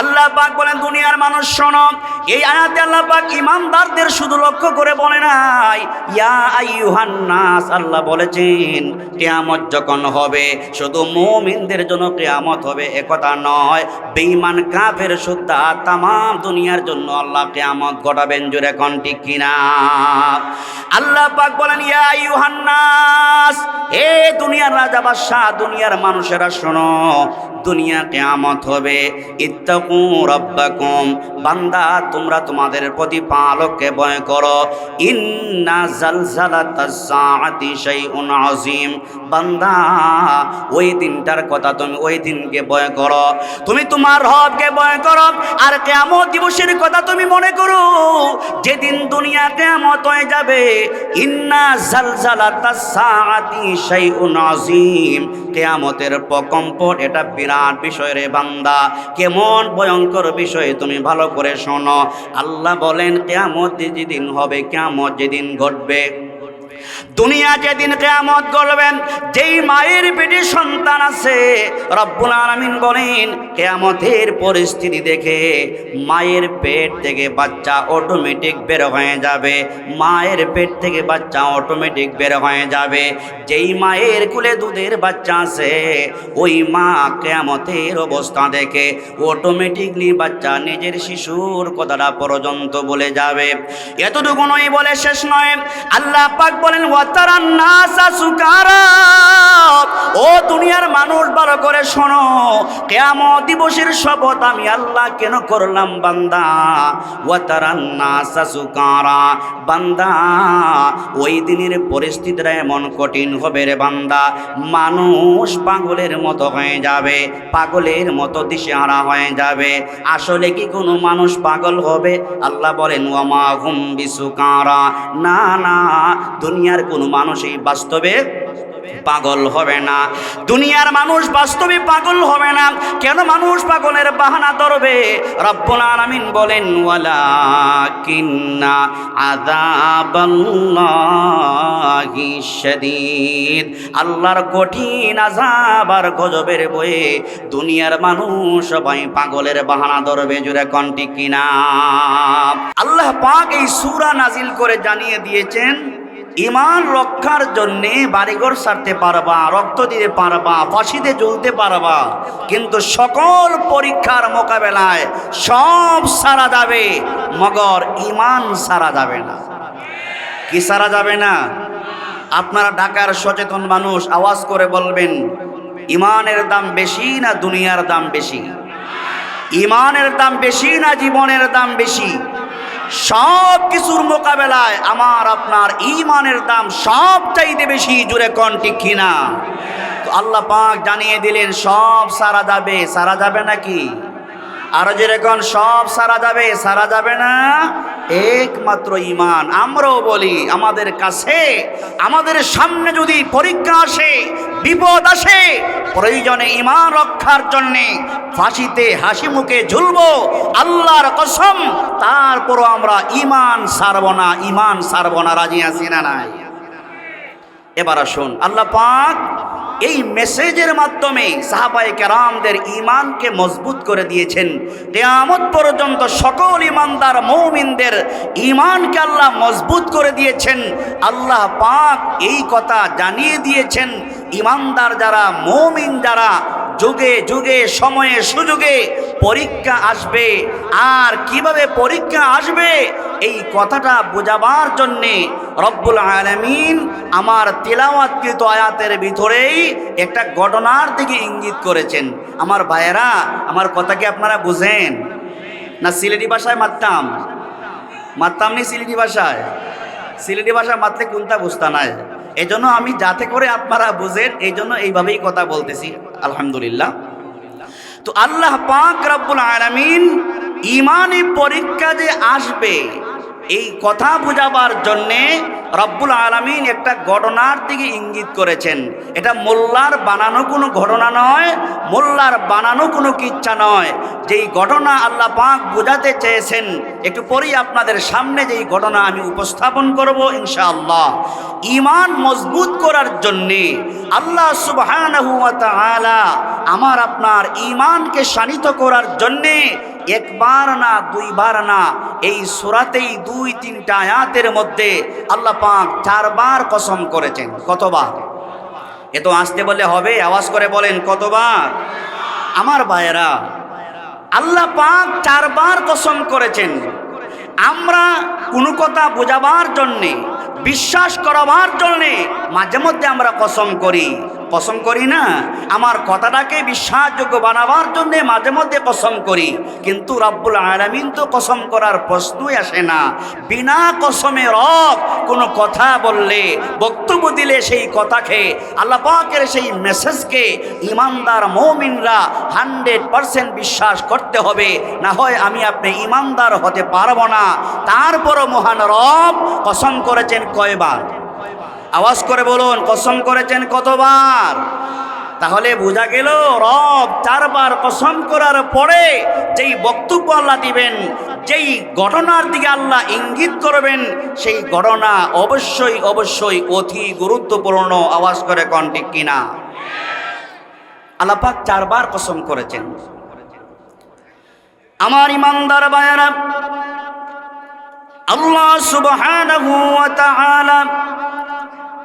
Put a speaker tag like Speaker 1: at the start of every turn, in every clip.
Speaker 1: আল্লাহ পাক বলেন, দুনিয়ার মানুষ, শোনো, এই আয়াতে আল্লাহ পাক ইমানদারদের শুধু লক্ষ্য করে বলে নাই, ইয়া আইয়ুহান নাস আল্লাহ বলেছেন, কিয়ামত যখন হবে, শুধু মুমিনদের জন্য কিয়ামত হবে একথা নয়, বেঈমান কাফের সুদ্ধা তাম দুনিয়ার জন্য আল্লাহ কিয়ামত ঘটাবেন, জোরে কোন ঠিক কিনা আল্লাহ পাক বলেন, ইয়া আইয়ুহান নাস হে দুনিয়ার রাজা বাদশাহ, দুনিয়ার মানুষেরা শোনো দুনিয়া কেয়ামত হবে। ইত্তাকু রব্বাকুম। বান্দা, তোমরা তোমাদের প্রতিপালককে ভয় করো। ইন্না জালজালাতাস সাআতি শাইউন আযীম। বান্দা, ওই দিনটার কথা তুমি ওই দিনকে ভয় করো। তুমি তোমার রবকে ভয় করো। আর কেয়ামত দিবসের কথা তুমি মনে করো। যেদিন দুনিয়া কেয়ামত হয়ে যাবে, ইন্না জালজালাতাস সাআতি শাইউন আযীম। কেয়ামতের প্রকম্পন এটা বিরাট বিষয় রে বান্দা। কেমন ভয়ঙ্কর বিষয় তুমি ভালো করে শোনো। আল্লাহ বলেন, কেয়ামত যেদিন হবে, কেয়ামত যেদিন ঘটবে। দুনিয়া যেদিন কেয়ামত করবেন যেই মায়ের পেটে সন্তান আছে, রব্বুল আলামিন বলেন, কেয়ামতের পরিস্থিতি দেখে মায়ের পেট থেকে বাচ্চা অটোমেটিক বের হয়ে যাবে। মায়ের পেট থেকে বাচ্চা অটোমেটিক বের হয়ে যাবে। যেই মায়ের কুলে দুধের বাচ্চা আছে, ওই মা কেয়ামতের অবস্থা দেখে অটোমেটিকলি বাচ্চা নিজের শিশুর কথাটা পর্যন্ত বলে যাবে। এতটুকু নয় বলে শেষ নয়। আল্লাহ পাক বলেন ও দুনিয়ার মানুষ, ভালো করে শোনো। কেয়ামত দিবসের শপথ আমি আল্লাহ কেন করলাম, বান্দা? ওয়াতারান বান্দা, ওই দিনের পরিস্থিতিটা এমন কঠিন হবে রে বান্দা। মানুষ পাগলের মতো হয়ে যাবে, পাগলের মতো দিশেহারা হয়ে যাবে। আসলে কি কোনো মানুষ পাগল হবে? আল্লাহ বলেন, ওয়ামা হুম বিসুকারা। না না, দুনিয়ার কোনো মানুষই বাস্তবে পাগল হবে না। দুনিয়ার মানুষ বাস্তবে পাগল হবে না। কেন মানুষ পাগলের বাহানা ধরবে? রব্বুল আলামিন বলেন ওয়ালা কিন্না আযাবাল্লাহি শাদীদ। আল্লাহর কঠিন আযাব আর গজবের বয়ে দুনিয়ার মানুষ সবাই পাগলের বাহানা ধরবে জুড়ে কন্টি কিনা? আল্লাহ পাক এই সূরা নাজিল করে জানিয়ে দিয়েছেন ইমান রক্ষার জন্যে বাড়িঘর সারতে পারবা, রক্ত দিতে পারবা, ফাঁসিতে জ্বলতে পারবা। কিন্তু সকল পরীক্ষার মোকাবেলায় সব সারা যাবে, মগর ইমান সারা যাবে না। কি সারা যাবে না? আপনারা ঢাকার সচেতন মানুষ, আওয়াজ করে বলবেন, ইমানের দাম বেশি না দুনিয়ার দাম বেশি? ইমানের দাম বেশি না জীবনের দাম বেশি? সব কিছুর মোকাবেলায় আমার, আপনার ইমানের দাম সব চাইতে বেশি জুড়ে কন ঠিক কিনা? আল্লাহ পাক জানিয়ে দিলেন, সব সারা যাবে সারা যাবে নাকি? আরও যেরকম সব সারা যাবে সারা যাবে না? একমাত্র ইমান আমরাও বলি, আমাদের কাছে, আমাদের সামনে যদি পরীক্ষা আসে বিপদ আসে, প্রয়োজনে ইমান রক্ষার জন্যে ফাঁসিতে হাসি মুখে ঝুলব আল্লাহর কসম, তারপরও আমরা ইমান সারব না ইমান সারব না, রাজি আসি না নাই? এবার আসুন, আল্লাহ পাক এই মেসেজের মাধ্যমে সাহাবাই কেরামদের ইমানকে মজবুত করে দিয়েছেন। তেয়ামত পর্যন্ত সকল ইমানদার মৌমিনদের ইমানকে আল্লাহ মজবুত করে দিয়েছেন। আল্লাহ পাক এই কথা জানিয়ে দিয়েছেন। ইমানদার যারা, মৌমিন যারা, যুগে যুগে, সময়ে সুযোগে পরীক্ষা আসবে। আর কীভাবে পরীক্ষা আসবে? এই কথাটা বোঝাবার জন্যে রব্বুল আলমিন আমার তেলাওয়াতকৃত আয়াতের ভিতরেই একটা ঘটনার দিকে ইঙ্গিত করেছেন। আমার ভাইয়েরা, আমার কথা কি আপনারা বুঝেন? না, সিলেটি ভাষায় মারতাম মারতাম নি সিলেটি ভাষায়? সিলেটি ভাষায় মারতে কোনটা বুঝতা নাই? এই জন্য আমি যাতে করে আপনারা বুঝেন এই জন্য এইভাবেই কথা বলতেছি, আলহামদুলিল্লাহ। তো আল্লাহ পাক রব্বুল আলামিন ইমানি পরীক্ষা যে আসবে এই কথা বোঝাবার জন্যে রব্বুল আলমিন একটা ঘটনার দিকে ইঙ্গিত করেছেন। এটা মোল্লার বানানো কোনো ঘটনা নয়, মোল্লার বানানো কোনো কিচ্ছা নয়। যেই ঘটনা আল্লাহ পাক বোঝাতে চেয়েছেন, একটু পরেই আপনাদের সামনে যেই ঘটনা আমি উপস্থাপন করব ইনশাআল্লাহ। ইমান মজবুত করার জন্যে আল্লাহ তাআলা আমার আপনার ইমানকে শানিত করার জন্যে একবার না, দুইবার না, এই সুরাতেই দুই, তিনটা আয়াতের মধ্যে আল্লাহ পাক চারবার কসম করেছেন। কতবার? এ তো আসতে বলে হবে, আওয়াজ করে বলেন কতবার? আমার ভাইয়েরা, আল্লাহ পাক চারবার কসম করেছেন। আমরা কোনো কথা বোঝাবার জন্যে, বিশ্বাস করাবার জন্যে মাঝে মধ্যে আমরা কসম করি। কসম করি না, আমার কথাটাকে বিশ্বাসযোগ্য বানাবার জন্যে মাঝে মধ্যে কসম করি। কিন্তু রব্বুল আলামিন তো কসম করার প্রশ্নই আসে না। বিনা কসমে রব কোনো কথা বললে, বক্তব্য দিলে সেই কথাকে, আল্লাহ পাকের সেই মেসেজকে ইমানদার মৌমিনরা হান্ড্রেড পারসেন্ট বিশ্বাস করতে হবে। না হয় আমি আপনি ইমানদার হতে পারব না। তারপরও মহান রব কসম করেছেন কয়বার? আওয়াজ করে বলুন, কসম করেছেন কতবার? তাহলে বোঝা গেল রব চারবার কসম করার পরে যেই বক্তব্য আল্লাহ দিবেন, যেই ঘটনার দিকে আল্লাহ ইঙ্গিত করবেন, সেই ঘটনা অবশ্যই অবশ্যই অতি গুরুত্বপূর্ণ। আওয়াজ করে কন ঠিক কিনা? আল্লাপাক চারবার কসম করেছেন। আমার ইমানদার বায়ারা আল্লাহ সুবহানাহু ওয়া তাআলা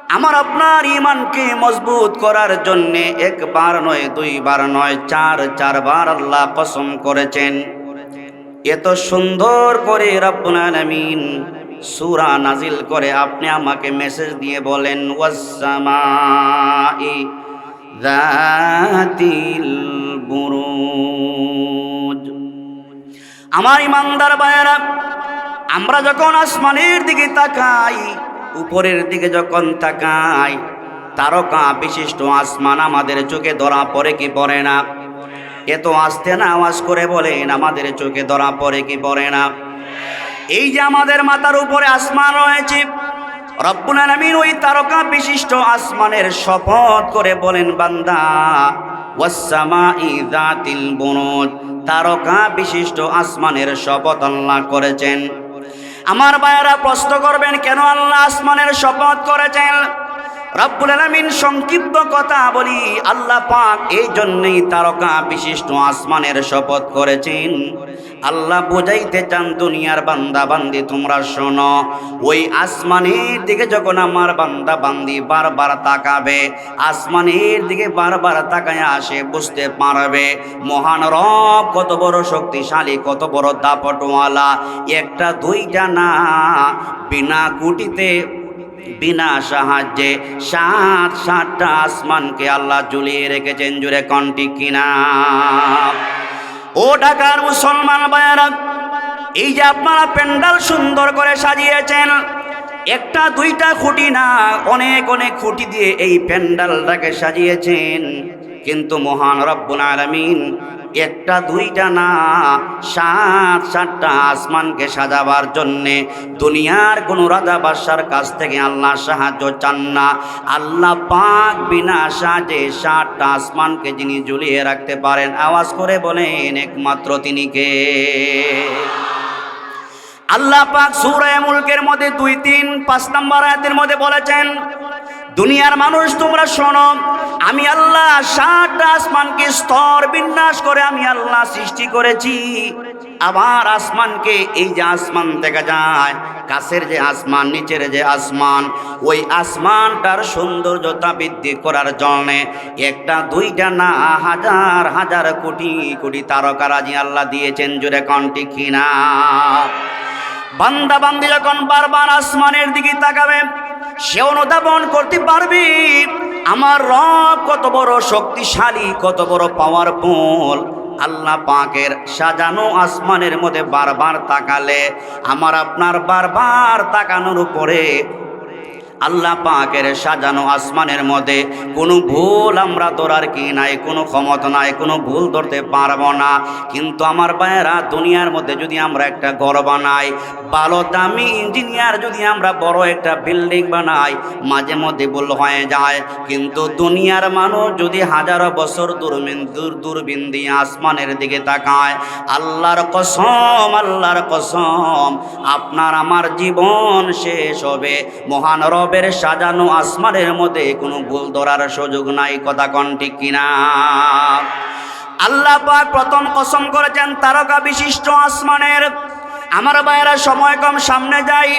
Speaker 1: আমার আপনার ইমানকে মজবুত করার জন্যে একবার নয়, দুইবার নয়, চার, চারবার আল্লাহ কসম করেছেন। এত সুন্দর করে রব্বুল আলামিন সূরা নাজিল করে আপনি আমাকে মেসেজ দিয়ে বলেন আমার ইমানদার বায়ারা আমরা যখন আসমানের দিকে তাকাই উপরের দিকে যখন তাকাই তারকা বিশিষ্ট আসমান আমাদের চোখে ধরা পড়ে কি পড়ে না? এত আসতে না আওয়াজ করে বলেন, আমাদের চোখে ধরা পড়ে কি পড়ে না? এই যে আমাদের মাথার উপরে আসমান রয়েছে, রব্বুল আলামিন ওই তারকা বিশিষ্ট আসমানের শপথ করে বলেন, বান্দা, ওয়াসসামাই যাতিল বুরুজ তারকা বিশিষ্ট আসমানের শপথ আল্লাহ করেছেন। আমার ভাইয়েরা প্রশ্ন করবেন কেন আল্লাহ আসমানের শপথ করেছেন? রব্বুল আলামিন সংক্ষিপ্ত কথা বলি, আল্লাহ পাক এই জন্যই তারকা বিশিষ্ট আসমানের শপথ করেছেন। আল্লাহ বোঝাইতে চান, দুনিয়ার বান্দা বান্দি তোমরা শোনো, ওই আসমানের দিকে যখন আমার বান্দা বান্দি বারবার তাকাবে, আসমানের দিকে বারবার তাকায় আসে বুঝতে পারবে, মহান রব কত বড় শক্তিশালী, কত বড় দাপটওয়ালা, একটা দুইটা না, বিনা গুটিতে বিনা সাহায্যে সাত সাতটা আসমানকে আল্লাহ ঝুলিয়ে রেখেছেন জুড়ে কন্টি কিনা। ও ঢাকার মুসলমান বায়ারা এই যে আপনারা প্যান্ডাল সুন্দর করে সাজিয়েছেন, একটা দুইটা খুঁটি না, অনেক অনেক খুঁটি দিয়ে এই প্যান্ডালটাকে সাজিয়েছেন। কিন্তু মহান রব্বুল আলামিন একটা, দুইটা না, সাত, সাতটা আসমানকে সাজাবার জন্যে দুনিয়ার কোনো রাজা বাদশার কাছ থেকে আল্লাহ সাহায্য চান না। আল্লাহ পাক বিনা সাজে সাতটা আসমানকে যিনি ঝুলিয়ে রাখতে পারেন, আওয়াজ করে বলেন, একমাত্র তিনি কে? আল্লাহ পাক সুরায় মুলকের মধ্যে দুই, তিন, পাঁচ নম্বর আয়াতের মধ্যে বলেছেন দুনিয়ার মানুষ তোমরা শোনো, আমি আল্লাহ সাতটা আসমানকে স্তর বিন্যাস করে আমি আল্লাহ সৃষ্টি করেছি। আবার আসমানকে এই যে আসমান দেখা যায়, কাছের যে আসমান, নিচের যে আসমান, ওই আসমানটার সৌন্দর্যতা বৃদ্ধি করার জন্যে একটা, দুইটা না, হাজার হাজার কোটি কোটি তারকারাজি আল্লাহ দিয়েছেন, জোরে কন্টি কিনা? বান্দা বান্দি যখন বারবার আসমানের দিকে তাকাবে সে অনুধাবন করতে পারবি। আমার রব কত বড় শক্তিশালী, কত বড় পাওয়ার ফুল আল্লাহ পাকের সাজানো আসমানের মধ্যে বারবার তাকালে, আমার আপনার বারবার তাকানোর উপরে আল্লাহ পাকের সাজানো আসমানের মধ্যে কোনো ভুল আমরা ধরার কি নাই, কোনো ক্ষমতা নাই, কোনো ভুল ধরতে পারব না। কিন্তু আমার ভাইয়েরা, দুনিয়ার মধ্যে যদি আমরা একটা ঘর বানাই, ভালো দামি ইঞ্জিনিয়ার যদি আমরা বড় একটা বিল্ডিং বানাই, মাঝে মধ্যে ভুল হয়ে যায়। কিন্তু দুনিয়ার মানুষ যদি হাজারো বছর দূরবিন দূর দূরবিন দিয়ে আসমানের দিকে তাকায়, আল্লাহর কসম আল্লাহর কসম, আপনার আমার জীবন শেষ হবে। মহান রবের সাজানো আসমানের মধ্যে কোনো ভুল ধরার সুযোগ নাই, কথা কন ঠিক কিনা? আল্লাহ পাক প্রথম কসম করেছেন, তারকা বিশিষ্ট আসমানের। আমার ভাইয়েরা, সময় কম সামনে যাই।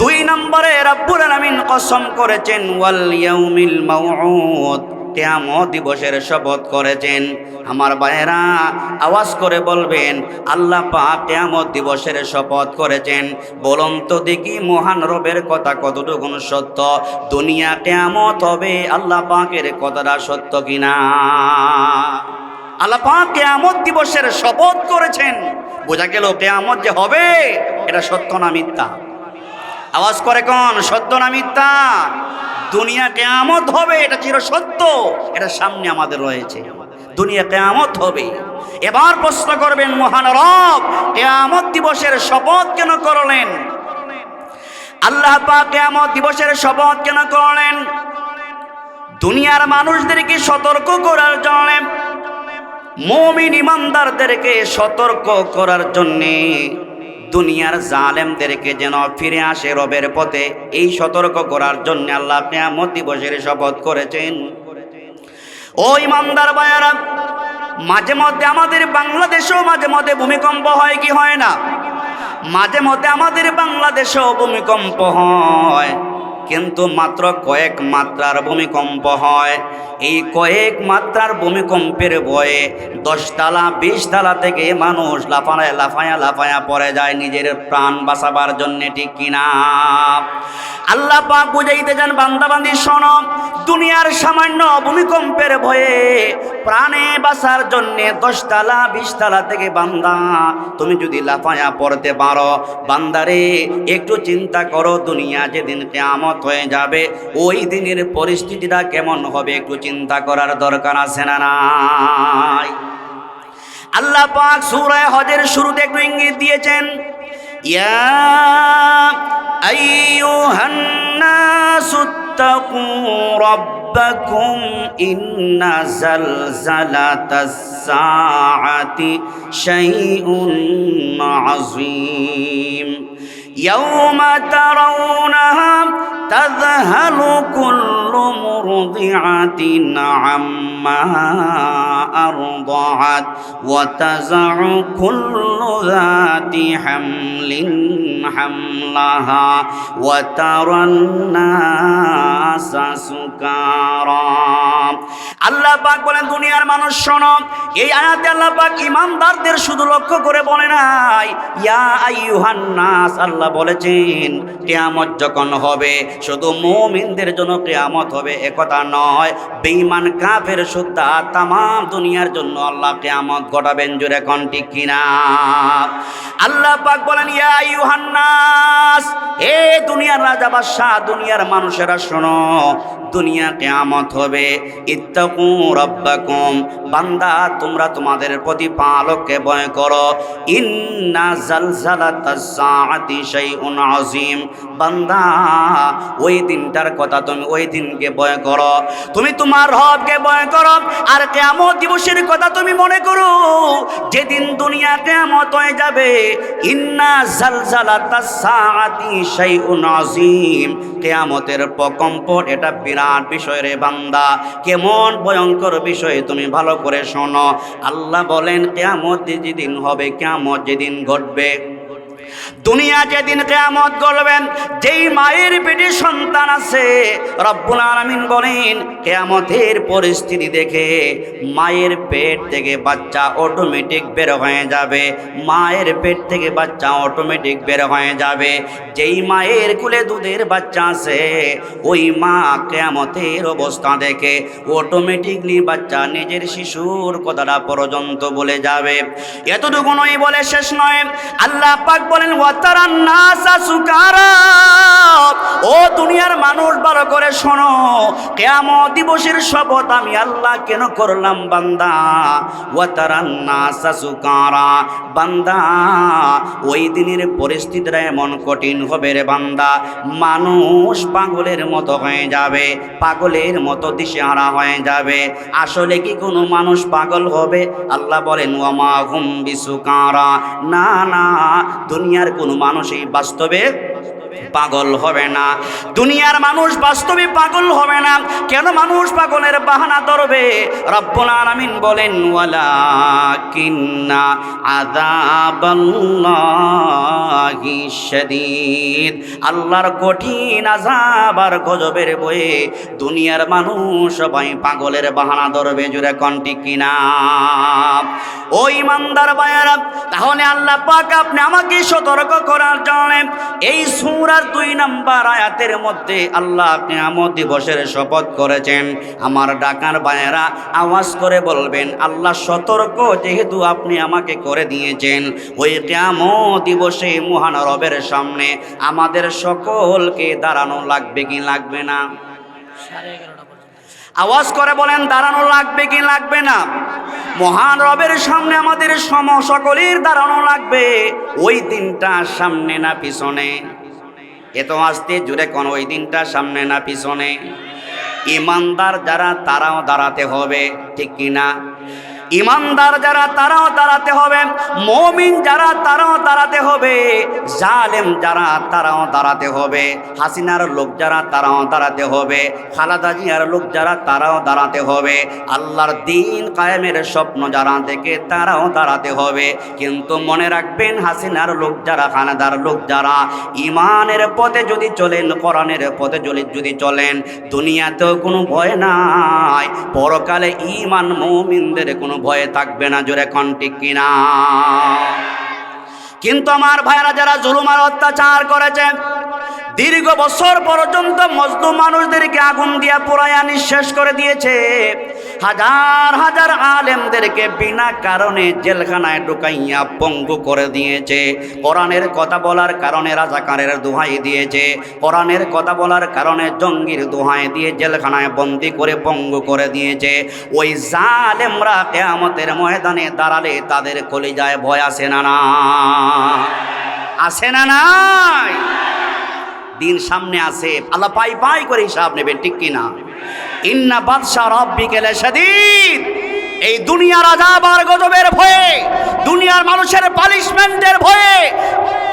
Speaker 1: দুই নম্বরে রাব্বুল আলামিন কসম করেছেন, ওয়াল ইয়াউমিল মাউউদ। কেয়ামত দিবসের শপথ করেছেন। আমার ভাইয়েরা, আওয়াজ করে বলবেন, আল্লাহ পাক কেয়ামত দিবসের শপথ করেছেন। বলুন তো দেখি, মহান রবের কথা কতটুকু সত্য? দুনিয়া কেয়ামত হবে, আল্লাহ পাকের কথাটা সত্য কিনা? আল্লাহ পাক কেয়ামত দিবসের শপথ করেছেন। বোঝা গেল কেয়ামত যে হবে, এটা সত্য না মিথ্যা? আওয়াজ করে কোন, সত্য না মিথ্যা? দুনিয়া কেয়ামত হবে, এটা চির সত্য, এটা সামনে আমাদের রয়েছে। দুনিয়া কেয়ামত হবে। এবার প্রশ্ন করবেন, মহান রব, কেয়ামত দিবসের শপথ কেন করলেন? আল্লাহ পাক কেয়ামত দিবসের শপথ কেন করলেন? দুনিয়ার মানুষদেরকে সতর্ক করার জন্য, মমিন ইমানদারদেরকে সতর্ক করার জন্যে। দুনিয়ার জালেমদেরকে যেন ফিরে আসে রবের পথে, এই সতর্ক করার জন্য আল্লাহ কেয়ামত দিবসের শপথ করেছেন। ও ইমানদার বায়ারা মাঝে মধ্যে আমাদের বাংলাদেশেও মাঝে মধ্যে ভূমিকম্প হয় কি হয় না? মাঝে মধ্যে আমাদের বাংলাদেশেও ভূমিকম্প হয়, কিন্তু মাত্র কয়েক মাত্রার ভূমিকম্প হয়। এই কয়েক মাত্রার ভূমিকম্পের ভয়ে দশতলা বিশ তালা থেকে মানুষ লাফায় লাফায়া লাফায়া পড়ে যায় নিজের প্রাণ বাঁচাবার জন্যে, ঠিক কিনা আল্লাহ পাক বুঝাইতে যান বান্দাবান্দি শোন, দুনিয়ার সামান্য ভূমিকম্পের ভয়ে প্রাণে বাঁচার জন্যে দশতলা, বিশতলা থেকে বান্দা, তুমি যদি লাফায়া পড়তে পারো বান্দারে একটু চিন্তা করো, দুনিয়া যেদিন কেয়ামত হয়ে যাবে, ওই দিনের পরিস্থিতিটা কেমন হবে একটু চিন্তা করার দরকার আছে না নাই? আল্লাহ পাক সূরা হজের শুরুতে একটু ইঙ্গিত দিয়েছেন, ইয়া আইয়ুহান নাসু তাকু রাব্বাকুম ইন্না জালজালাতাস সাআতি শাইউন আযীম ইয়াউমা তারাউনাহা تذهل كل مرضعة عما أرضعت وتزع كل ذات حمل حملها وترى الناس سكارى আল্লাহ পাক বলেন দুনিয়ার মানুষ শোনো এই আয়াতে আল্লাহ পাক ইমানদারদের শুধু লক্ষ্য করে বলে নাই ইয়া আইয়ুহান নাস আল্লাহ বলেছেন কিয়ামত যখন হবে শুধু মুমিনদের জন্য কিয়ামত হবে একথা নয় বেঈমান কাফের সুদ্ধা তাম দুনিয়ার জন্য আল্লাহ কিয়ামত ঘটাবেন জোরে কোন ঠিক কিনা? আল্লাহ পাক বলেন, ইয়া আইয়ুহান হে দুনিয়ার রাজা বাদশাহ, দুনিয়ার মানুষেরা শোনো, দুনিয়া কেয়ামত হবে। ইত্তাকু রব্বাকুম, বান্দা, তোমরা তোমাদের প্রতিপালককে ভয় করো। ইন্না জালজালাতাস সাআতি শাইউন আযীম, বান্দা, ওই দিনটার কথা তুমি ওই দিনকে ভয় করো। তুমি তোমার রবকে ভয় করো। আর কেয়ামত দিবসের কথা তুমি মনে করো? যেদিন দুনিয়া কেমত হয়ে যাবে, ইন্না জালজালা সাআতি শাইউন প্রকম্প এটা বিরাট বিষয় রে বান্দা। কেমন ভয়ঙ্কর বিষয় তুমি ভালো করে শোনো। আল্লাহ বলেন, কেয়ামত যেদিন হবে, কেয়ামত যেদিন ঘটবে। দুনিয়া যেদিন কেয়ামত করবেন যেই মায়ের পেটে সন্তান আছে, রব্বুল আলামিন বলেন, কেয়ামতের পরিস্থিতি দেখে মায়ের পেট থেকে বাচ্চা অটোমেটিক বের হয়ে যাবে। মায়ের পেট থেকে বাচ্চা অটোমেটিক বের হয়ে যাবে। যেই মায়ের কুলে দুধের বাচ্চা আছে, ওই মা কেয়ামতের অবস্থা দেখে অটোমেটিকলি বাচ্চা নিজের শিশুর কথাটা পর্যন্ত বলে যাবে। এতটুকু নয় বলে শেষ নয়। আল্লাহ পাক বলে বলেন ওয়াতারান নাসা ও দুনিয়ার মানুষ, ভালো করে শোনো। কেয়ামত দিবসের শপথ আমি আল্লাহ কেন করলাম, বান্দা? ওয়াতারান নাসা সুকারা বান্দা। ওই দিনের পরিস্থিতিটা এমন কঠিন হবে রে, বান্দা। মানুষ পাগলের মতো হয়ে যাবে, পাগলের মতো দিশেহারা হয়ে যাবে। আসলে কি কোনো মানুষ পাগল হবে? আল্লাহ বলেন, ওয়ামা হুম বিসুকারা না না, দুনিয়ার কোনো মানুষই বাস্তবে পাগল হবে না। দুনিয়ার মানুষ বাস্তবে পাগল হবে না। কেন মানুষ পাগলের বাহানা ধরবে? রব্বুল আলামিন বলেন ওয়ালা কিন্না আযাবাল্লাহি শাদীদ। আল্লাহর কঠিন আযাব আর গজবের বয়ে দুনিয়ার মানুষ সবাই পাগলের বাহানা ধরবে জুড়ে কন্টি কিনা? ও ইমানদার বায়ারা তাহলে আল্লাহ পাক আপনি আমাকে সতর্ক করার জন্য এই সূরার দুই নাম্বার আয়াতের মধ্যে আল্লাহ কিয়ামত দিবসের শপথ করেছেন। আমার ডাকার বায়ারা আওয়াজ করে বলবেন আল্লাহ সতর্ক যেহেতু আপনি আমাকে করে দিয়েছেন ওই কিয়ামত দিবসে মহান রবের সামনে আমাদের সকলকে দাঁড়ানো লাগবে কি লাগবে না? আওয়াজ করে বলেন দাঁড়ানো লাগবে কি লাগবে না? মহান রবের সামনে আমাদের সম সকলের দাঁড়ানো লাগবে। ওই দিনটা সামনে না পিছনে। এত আসতে জুড়ে কোন ওই দিনটা সামনে না পিছনে। ইমানদার যারা, তারাও দাঁড়াতে হবে, ঠিক কিনা? ইমানদার যারা, তারাও দাঁড়াতে হবে। মমিন যারা, তারাও দাঁড়াতে হবে। জালেম যারা, তারাও দাঁড়াতে হবে। হাসিনার লোক যারা, তারাও দাঁড়াতে হবে। খালাদা জিয়ার লোক যারা, তারাও দাঁড়াতে হবে। আল্লাহর দিন কায়েমের স্বপ্ন যারা দেখে, তারাও দাঁড়াতে হবে। কিন্তু মনে রাখবেন, হাসিনার লোক যারা খানাদার লোক যারা, ইমানের পথে যদি চলেন, কোরআনের পথে যদি যদি চলেন, দুনিয়াতেও কোনো ভয় নাই। পরকালে ইমান মৌমিনদের কোনো ভয়ে থাকবে না জোরে কন্টিক কিনা কিন্তু আমার ভাইরা যারা জুলুম আর অত্যাচার করেছে, দীর্ঘ বছর পর্যন্ত মজদুম মানুষদেরকে আগুন দিয়া পোড়াইয়া নিঃশেষ করে দিয়েছে। হাজার হাজার আলেমদেরকে বিনা কারণে জেলখানায় ঢুকাইয়া পঙ্গু করে দিয়েছে। কোরআনের কথা বলার কারণে রাজাকারের দোহাই দিয়েছে। কোরআনের কথা বলার কারণে জঙ্গির দোহাই দিয়ে জেলখানায় বন্দি করে পঙ্গু করে দিয়েছে। ওই জালেমরা কেয়ামতের ময়দানে দাঁড়ালে তাদের কলিজায় ভয় আসে না না। আসে না নাই? দিন সামনে আছে, আল্লাহ পাই পাই করে হিসাব নেবেন, ঠিক কিনা? ইন্না বাদশা রব্বিকে লাশাদীদ। এই দুনিয়ার আযাব আর গজবের ভয়ে, দুনিয়ার মানুষের পানিশমেন্টের ভয়ে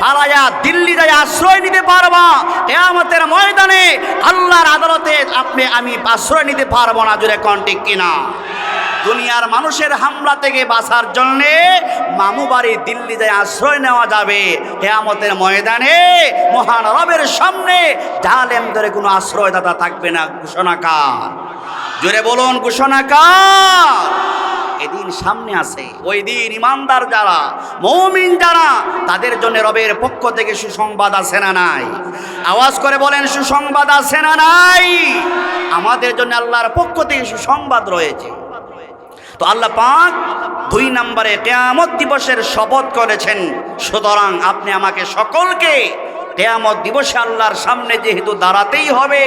Speaker 1: পালায়া দিল্লি যায় আশ্রয় নিতে পারবা, কেয়ামতের ময়দানে আল্লাহর আদালতে আপনি আমি আশ্রয় নিতে পারব না জুড়ে কন ঠিক কিনা? দুনিয়ার মানুষের হামলা থেকে বাঁচার জন্যে মামু বাড়ি দিল্লি যায় আশ্রয় নেওয়া যাবে। হেয়ামতের ময়দানে মহান রবের সামনে জালেম ধরে কোনো আশ্রয়দাতা থাকবে না। ঘোষণাকার জোরে বলুন ঘোষণাকার এদিন সামনে আছে, ওই দিন ইমানদার যারা, মৌমিন যারা, তাদের জন্য রবের পক্ষ থেকে সুসংবাদ আছে না নাই? আওয়াজ করে বলেন, সুসংবাদ আছে না নাই? আমাদের জন্য আল্লাহর পক্ষ থেকে সুসংবাদ রয়েছে। তো আল্লাহ পাক দুই নম্বরে কেয়ামত দিবসের শপথ করেছেন। সুতরাং আপনি আমাকে সকলকে কেয়ামত দিবসে আল্লাহর সামনে যেহেতু দাঁড়াতেই হবে,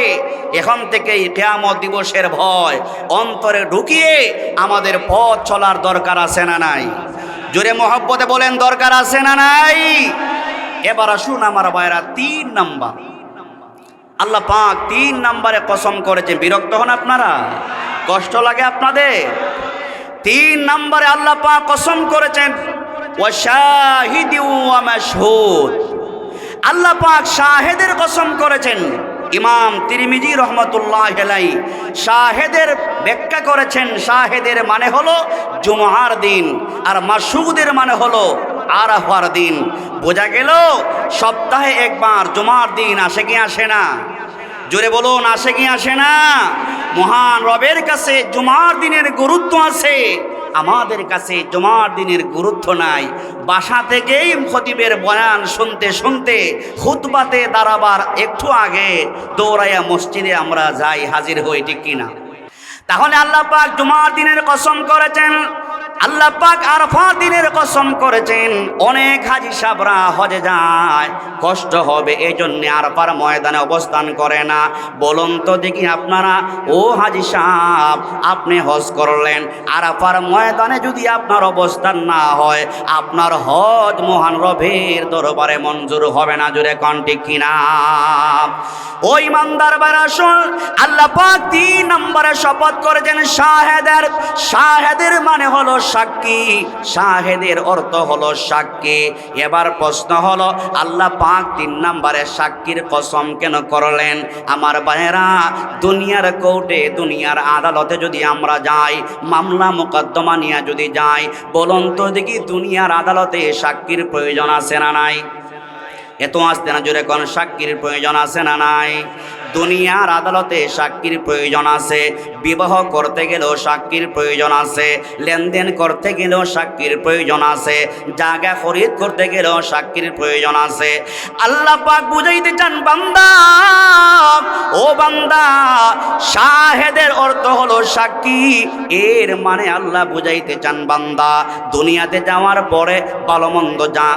Speaker 1: এখন থেকেই কেয়ামত দিবসের ভয় অন্তরে ঢুকিয়ে আমাদের পথ চলার দরকার আছে না নাই? জোরে মহব্বতে বলেন, দরকার আছে না নাই? এবার আসুন আমার ভাইরা তিন নাম্বার। আল্লাহ পাক তিন নাম্বারে কসম করেছেন। বিরক্ত হন আপনারা? কষ্ট লাগে আপনাদের? তিন নম্বরে আল্লাহ পাক কসম করেছেন আল্লাহ পাক শাহেদের কসম করেছেন, ইমাম তিরমিজি রহমতুল্লাহ হেলাই শাহেদের ব্যাখ্যা করেছেন, শাহেদের মানে হলো জুমহার দিন, আর মাসুদের মানে হলো আরাফার দিন। বোঝা গেল, সপ্তাহে একবার জুমার দিন আসে কি আসে না? জোরে বলুন, আসে কি আসে না? মহান রবের কাছে জুমার দিনের গুরুত্ব আছে। আমাদের কাছে জুমার দিনের গুরুত্ব নাই। বাসা থেকেই খতিবের বয়ান শুনতে শুনতে খুতবাতে দাঁড়াবার একটু আগে দৌড়াইয়া মসজিদে আমরা যাই, হাজির হই, ঠিক কিনা? তাহলে আল্লাহ পাক জুমার দিনের কসম করেছেন আল্লাহ পাক আরফা দিনের কসম করেছেন, অনেক হাজি সাবরা হজে যায়, কষ্ট হবে এই জন্য আরফার ময়দানে অবস্থান করে না। বলুন তো দেখি আপনারা, ও হাজি সাহ আপনি হজ করলেন, আরাফার ময়দানে যদি আপনার অবস্থান না হয়, আপনার হজ মহান রবের দরবারে মঞ্জুর হবে না জুড়ে কন্টি কিনা? ওই ইমানদার বেড়াশুন আল্লাহ পাক তিন নম্বরে শপথ করেছেন শাহেদের শাহেদের মানে হলো সাক্ষী? শাহেদের অর্থ হলো সাক্ষী। এবার প্রশ্ন হলো, আল্লাহ পাক তিন নম্বরে সাক্ষীর কসম কেন করলেন? আমার ভাইয়েরা, দুনিয়ার কোর্টে, দুনিয়ার আদালতে যদি আমরা যাই, মামলা মোকদ্দমা নিয়ে যদি যাই, বলুন তো দেখি দুনিয়ার আদালতে সাক্ষীর প্রয়োজন আছে না নাই? এত আসতে না জোরে কোন সাক্ষীর প্রয়োজন আছে না নাই? দুনিয়ার আদালতে সাক্ষীর প্রয়োজন আছে। বিবাহ করতে গেলেও সাক্ষীর প্রয়োজন আছে। লেনদেন করতে গেলেও সাক্ষীর প্রয়োজন আছে। জায়গা খরিদ করতে গেলেও সাক্ষীর প্রয়োজন আছে। আল্লাহ পাক বুঝাইতে চান, বান্দা, ও বান্দা, শাহেদের অর্থ হলো সাক্ষী। এর মানে আল্লাহ বুঝাইতে চান, বান্দা, দুনিয়াতে যাওয়ার পরে ভালো মন্দ যা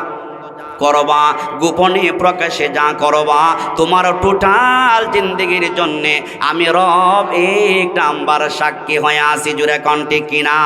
Speaker 1: করবা, গোপনে প্রকাশে যা করবা, তোমার টোটাল জিন্দগির জন্যে আমি রব এক নাম্বার সাক্ষী হয়ে আসি জুড়ে কণ্ঠে কিনা